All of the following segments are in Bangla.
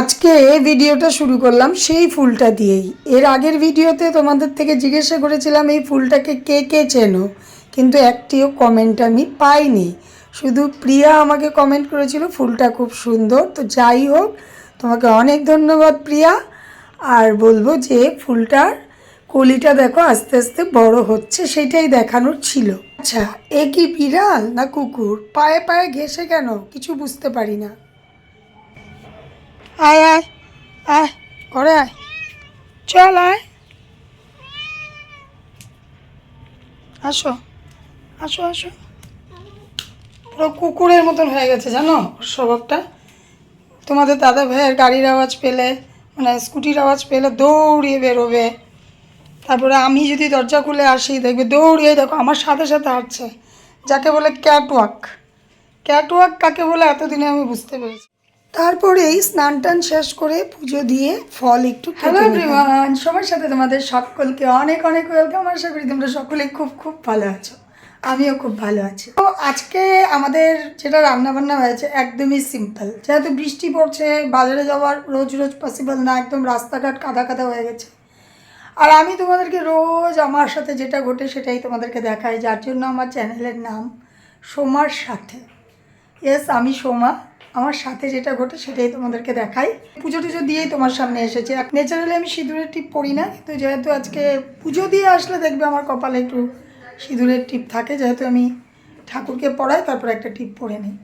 আজকে ভিডিওটা শুরু করলাম সেই ফুলটা দিয়েই। এর আগের ভিডিওতে তোমাদের থেকে জিজ্ঞাসা করেছিলাম, এই ফুলটাকে কে কে চেনো? কিন্তু একটিও কমেন্ট আমি পাইনি। শুধু প্রিয়া আমাকে কমেন্ট করেছিল, ফুলটা খুব সুন্দর। তো যাই হোক, তোমাকে অনেক ধন্যবাদ প্রিয়া। আর বলব যে ফুলটার কলিটা দেখো, আস্তে আস্তে বড় হচ্ছে, সেটাই দেখানোর ছিল। আচ্ছা এ কি বিড়াল না কুকুর? পায়ে পায়ে ঘেসে কেন? কিছু বুঝতে পারি না। আয় আয় আয়, ঘরে আয়। চল, আয়। আসো আসো আসো। পুরো কুকুরের মতন হয়ে গেছে, জানো স্বভাবটা। তোমাদের দাদা ভাইয়ের গাড়ির আওয়াজ পেলে মানে স্কুটির আওয়াজ পেলে দৌড়িয়ে বেরোবে। তারপরে আমি যদি দরজা খুলে আসি, দেখবে দৌড়িয়ে দেখো, আমার সাথে সাথে হাঁটছে। যাকে বলে ক্যাট ওয়াক ক্যাট ওয়াক কাকে বলে, এতদিনে আমি বুঝতে পেরেছি। তারপরেই স্নান টান শেষ করে পুজো দিয়ে ফল একটু হ্যালো এভরিওয়ান সবার সাথে তোমাদের সকলকে অনেক অনেক ওয়েলকাম আশা করি তোমরা সকলে খুব খুব ভালো আছো। আমিও খুব ভালো আছি। তো আজকে আমাদের যেটা রান্না বান্না হয়েছে একদমই সিম্পল যেহেতু বৃষ্টি পড়ছে বাজারে যাওয়ার রোজ রোজ পসিবল না একদম রাস্তাঘাট কাদা কাদা হয়ে গেছে। আর আমি তোমাদেরকে রোজ আমার সাথে যেটা ঘটে সেটাই তোমাদেরকে দেখাই যার জন্য আমার চ্যানেলের নাম সোমার সাথে। ইয়েস আমি সোমা। আমার সাথে যেটা ঘটে সেটাই তোমাদেরকে দেখাই। পুজো টুজো দিয়েই তোমার সামনে এসেছে। ন্যাচারালি আমি সিঁদুরের টিপ পরি না, কিন্তু যেহেতু আজকে পুজো দিয়ে আসলে দেখবে আমার কপালে একটু সিঁদুরের টিপ থাকে। যেহেতু আমি ঠাকুরকে পড়াই, তারপর একটা টিপ পরে নিই।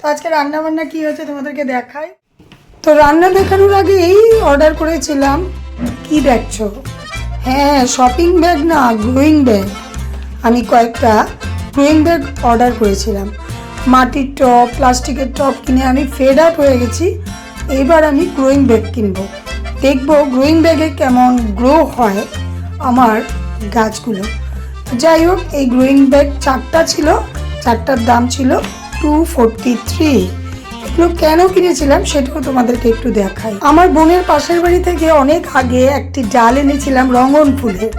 তো আজকে রান্না বান্না কী হয়েছে তোমাদেরকে দেখাই। তো রান্না দেখানোর আগেই অর্ডার করেছিলাম, কি দেখছ? হ্যাঁ শপিং ব্যাগ না গ্রোয়িং ব্যাগ আমি কয়েকটা গ্রোয়িং ব্যাগ অর্ডার করেছিলাম। মাটির টপ প্লাস্টিকের টপ কিনে আমি ফেড আপ হয়ে গেছি। এবার আমি গ্রোয়িং ব্যাগ কিনবো। দেখব গ্রোয়িং ব্যাগে কেমন গ্রো হয় আমার গাছগুলো। যাই হোক, এই গ্রোয়িং ব্যাগ চারটা ছিল, চারটার দাম ছিল টু ফোরটি থ্রি এগুলো কেন কিনেছিলাম সেটাও তোমাদেরকে একটু দেখাই। আমার বোনের পাশের বাড়ি থেকে অনেক আগে একটি ডাল এনেছিলাম রঙন ফুলের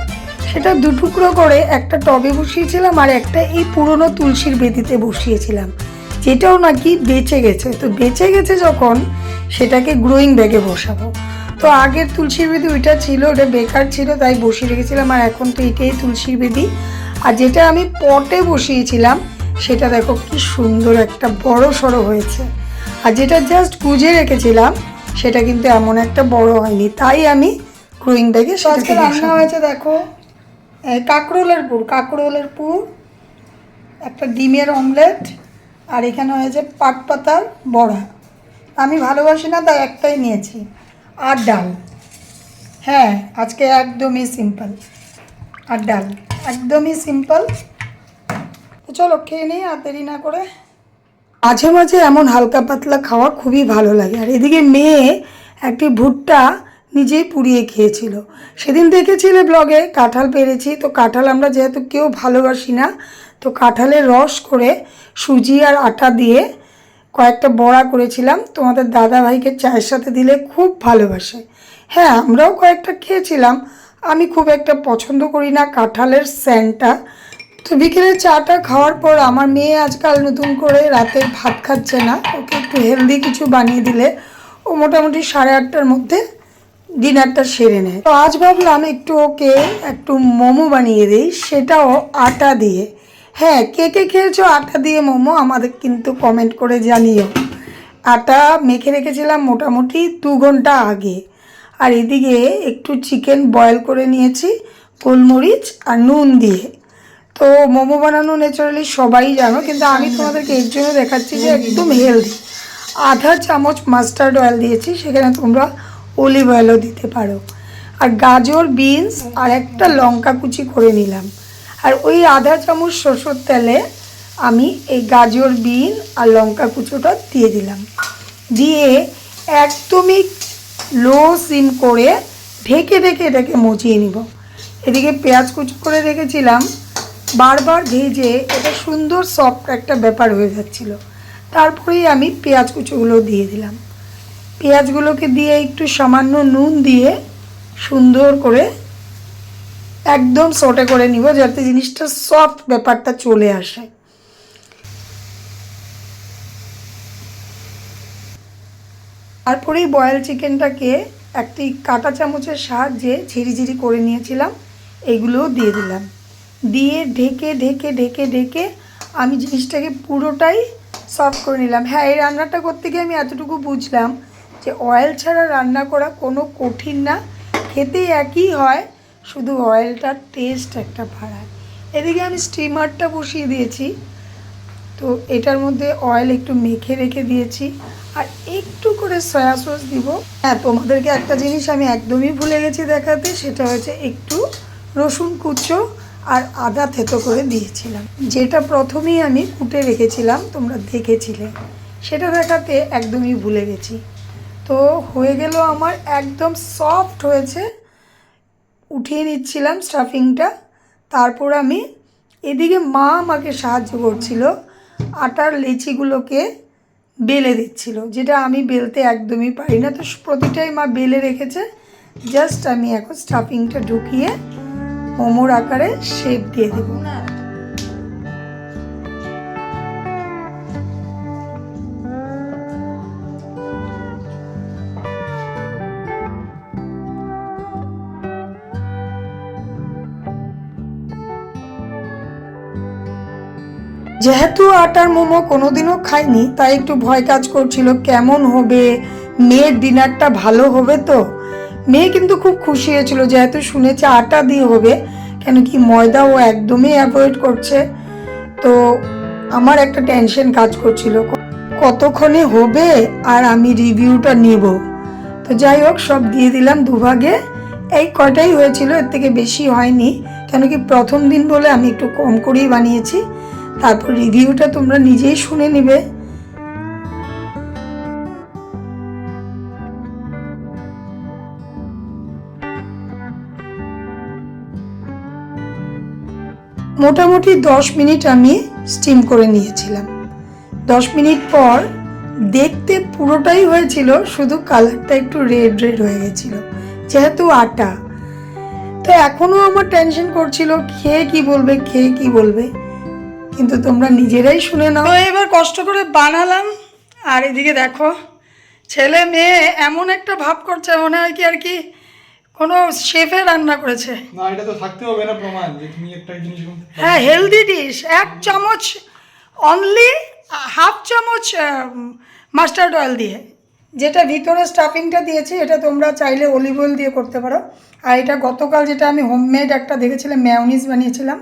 সেটা দুটুকরো করে একটা টবে বসিয়েছিলাম আর একটা এই পুরনো তুলসীর বেদিতে বসিয়েছিলাম। যেটাও নাকি বেঁচে গেছে। তো বেঁচে গেছে যখন সেটাকে গ্রোয়িং ব্যাগে বসাবো। তো আগের তুলসীর বেদি ওইটা ছিল ওটা বেকার ছিল তাই বসিয়ে রেখেছিলাম। আর এখন তো এটাই তুলসীর বেদি। আর যেটা আমি পটে বসিয়েছিলাম সেটা দেখো কি সুন্দর একটা বড় সড়ো হয়েছে। আর যেটা জাস্ট গুজে রেখেছিলাম সেটা কিন্তু এমন একটা বড় হয়নি। তাই আমি গ্রোয়িং ব্যাগে আজকে রান্না হয়েছে দেখো। কাঁকরোলের পুর কাঁকরোলের পুর, একটা ডিমের অমলেট, আর এখানে হয়েছে পাট পাতার বড়া। আমি ভালোবাসি না, তাই একটাই নিয়েছি, আর ডাল। হ্যাঁ আজকে একদমই সিম্পল আর ডাল, একদমই সিম্পল তো চলো, খেয়ে নিই, আর দেরি না করে। মাঝে মাঝে এমন হালকা পাতলা খাওয়া খুবই ভালো লাগে। আর এদিকে মেয়ে একটি ভুট্টা নিজেই পুড়িয়ে খেয়েছিল। সেদিন দেখেছিলে ব্লগে, কাঁঠাল পেরেছি। তো কাঁঠাল আমরা যেহেতু কেউ ভালোবাসি না, তো কাঁঠালের রস করে সুজি আর আটা দিয়ে কয়েকটা বড়া করেছিলাম। তোমাদের দাদা ভাইকে চায়ের সাথে দিলে খুব ভালোবাসে। হ্যাঁ আমরাও কয়েকটা খেয়েছিলাম। আমি খুব একটা পছন্দ করি না কাঁঠালের স্যান্টটা তো বিকেলে চাটা খাওয়ার পর আমার মেয়ে আজকাল নতুন করে রাতে ভাত খাচ্ছে না। ওকে একটু হেলদি কিছু বানিয়ে দিলে ও মোটামুটি সাড়ে আটটার মধ্যে ডিনারটা সেরে নেয়। তো আজ ভাবলাম একটু ওকে একটু মোমো বানিয়ে দিই, সেটাও আটা দিয়ে। হ্যাঁ কে কে খেয়েছো আটা দিয়ে মোমো আমাদের কিন্তু কমেন্ট করে জানিও। আটা মেখে রেখেছিলাম মোটামুটি দু ঘণ্টা আগে। আর এদিকে একটু চিকেন বয়েল করে নিয়েছি, গোলমরিচ আর নুন দিয়ে। তো মোমো বানানো ন্যাচারালি সবাই জানো, কিন্তু আমি তোমাদেরকে এর জন্য দেখাচ্ছি যে একদম হেলদি আধা চামচ মাস্টার্ড অয়েল দিয়েছি, সেখানে তোমরা অলিভ অয়েলও দিতে পারো। আর গাজর, বিনস আর একটা লঙ্কা কুচি করে নিলাম। আর ওই আধা চামচ সরষের তেলে আমি এই গাজর, বিন আর লঙ্কা কুচোটা দিয়ে দিলাম। দিয়ে একদমই লো সিম করে ঢেকে ঢেকে এটাকে মজিয়ে নিব। এদিকে পেঁয়াজ কুচি করে রেখেছিলাম। বারবার ভেজে এটা সুন্দর সফট একটা ব্যাপার হয়ে যাচ্ছিল। তারপরেই আমি পেঁয়াজ কুচোগুলো দিয়ে দিলাম। পেঁয়াজগুলোকে দিয়ে একটু সামান্য নুন দিয়ে সুন্দর করে একদম সোটে করে নিব যাতে জিনিসটা সফট ব্যাপারটা চলে আসে। তারপরেই বয়েল চিকেনটাকে একটি কাঁটা চামচের সাহায্যে ঝিরিঝিরি করে নিয়েছিলাম, এগুলোও দিয়ে দিলাম। দিয়ে ঢেকে ঢেকে ঢেকে ঢেকে আমি জিনিসটাকে পুরোটাই সফট করে নিলাম। হ্যাঁ এই রান্নাটা করতে গিয়ে আমি এতটুকু বুঝলাম যে অয়েল ছাড়া রান্না করা কোনো কঠিন না খেতে একই হয়, শুধু অয়েলটার টেস্ট একটা বাড়ায়। এদিকে আমি স্টিমারটা বসিয়ে দিয়েছি, তো এটার মধ্যে অয়েল একটু মেখে রেখে দিয়েছি, আর একটু করে সয়া সস দিব। হ্যাঁ তোমাদেরকে একটা জিনিস আমি একদমই ভুলে গেছি দেখাতে, সেটা হচ্ছে একটু রসুন কুচো আর আদা থেতো করে দিয়েছিলাম। যেটা প্রথমেই আমি কুটে রেখেছিলাম, তোমরা দেখেছিলে। সেটা দেখাতে একদমই ভুলে গেছি। তো হয়ে গেল আমার একদম সফট হয়েছে। উঠিয়ে নিচ্ছিলাম স্টাফিংটা তারপর আমি এদিকে মা আমাকে সাহায্য করছিল, আটার লেচিগুলোকে বেলে দিচ্ছিল, যেটা আমি বেলতে একদমই পারি না। তো প্রতিটাই মা বেলে রেখেছে। জাস্ট আমি এখন স্টাফিংটা ঢুকিয়ে মোমোর আকারে শেপ দিয়ে দেবো। যেহেতু আটার মোমো কোনোদিনও খাইনি, তাই একটু ভয় কাজ করছিল, কেমন হবে? মেয়ের ডিনারটা ভালো হবে তো? মেয়ে কিন্তু খুব খুশি হয়েছিল, যেহেতু শুনেছে আটা দিয়ে হবে, কেন কি ময়দা ও একদমই অ্যাভয়েড করছে। তো আমার একটা টেনশন কাজ করছিল, কতক্ষণে হবে আর আমি রিভিউটা নেব? তো যাই হোক, সব দিয়ে দিলাম দুভাগে। এই কটাই হয়েছিল, এর থেকে বেশি হয়নি, কেন কি প্রথম দিন বলে আমি একটু কম করেই বানিয়েছি। তারপর রিভিউটা তোমরা নিজেই শুনে নেবে। মোটামুটি দশ মিনিট আমি স্টিম করে নিয়েছিলাম। দশ মিনিট পর দেখতে পুরোটাই হয়েছিল, শুধু কালারটা একটু রেড রেড হয়ে গেছিল, যেহেতু আটা। তো এখনও আমার টেনশন করছিল খেয়ে কি বলবে খেয়ে কি বলবে। কিন্তু তোমরা নিজেরাই শুনে নাও। এবার কষ্ট করে বানালাম। আর এদিকে দেখো ছেলে মেয়ে এমন একটা ভাব করছে মনে হয় কি আর কি কোনো শেফে রান্না করেছে। না এটা তো থাকতে হবে না প্রমাণ যে তুমি একটা জিনিস হ্যাঁ হেলদি ডিশ এক চামচ অনলি হাফ চামচ মাস্টার্ড অয়েল দিয়ে। যেটা ভিতরে স্টাফিংটা দিয়েছি এটা তোমরা চাইলে অলিভ অয়েল দিয়ে করতে পারো। আর এটা গতকাল যেটা আমি হোমমেড একটা দেখেছিলাম ম্যাওনিজ বানিয়েছিলাম।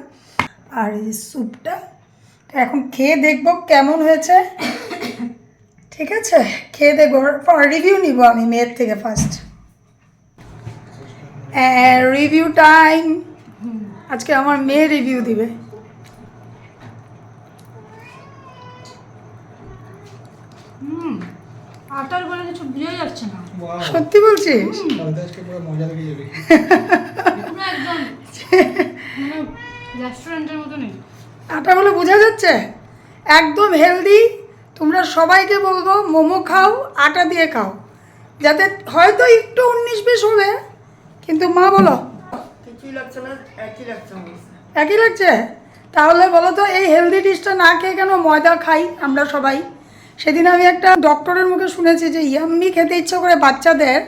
আর এই স্যুপটা এখন খেয়ে দেখব কেমন হয়েছে। ঠিক আছে খেয়ে দেখব। রিভিউ নিব আমি মেয়ের থেকে ফার্স্ট রিভিউ টাইম আজকে আমার মেয়ে রিভিউ দিবে। আটার বলে কিছু বোঝাই যাচ্ছে না। সত্যি বলছিস? তাহলে তো আজকে মতনই আটাগুলো বোঝা যাচ্ছে? একদম হেলদি তোমরা সবাইকে বলব মোমো খাও আটা দিয়ে খাও। যাতে হয়তো একটু উনিশ বিশ হবে কিন্তু মা বলো। কিছুই লাগছে না একই লাগছে আমার কাছে। একই লাগছে? তাহলে বলো তো এই হেলদি ডিশটা না খেয়ে কেন ময়দা খাই আমরা সবাই? সেদিন আমি একটা ডক্টরের মুখে শুনেছি যে ইয়াম্মি খেতে ইচ্ছা করে বাচ্চাদের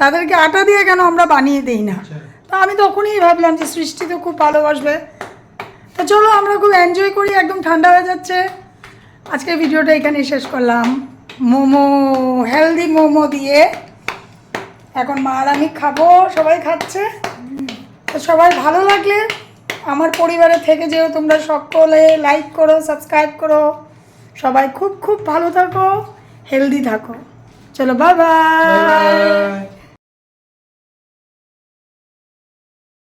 তাদেরকে আটা দিয়ে কেন আমরা বানিয়ে দিই না? আচ্ছা। তো আমি তখনই ভাবলাম যে সৃষ্টি তো খুব ভালোবাসবে। তো চলো আমরা খুব এনজয় করি, একদম ঠান্ডা হয়ে যাচ্ছে। আজকের ভিডিওটা এখানে শেষ করলাম। মোমো হেলদি মোমো দিয়ে এখন মা আর আমি খাব, সবাই খাচ্ছে। তো সবাই ভালো লাগলে আমার পরিবারে থেকে যেও, তোমরা সকলে লাইক করো সাবস্ক্রাইব করো। সবাই খুব খুব ভালো থাকো হেলদি থাকো। চলো Bye.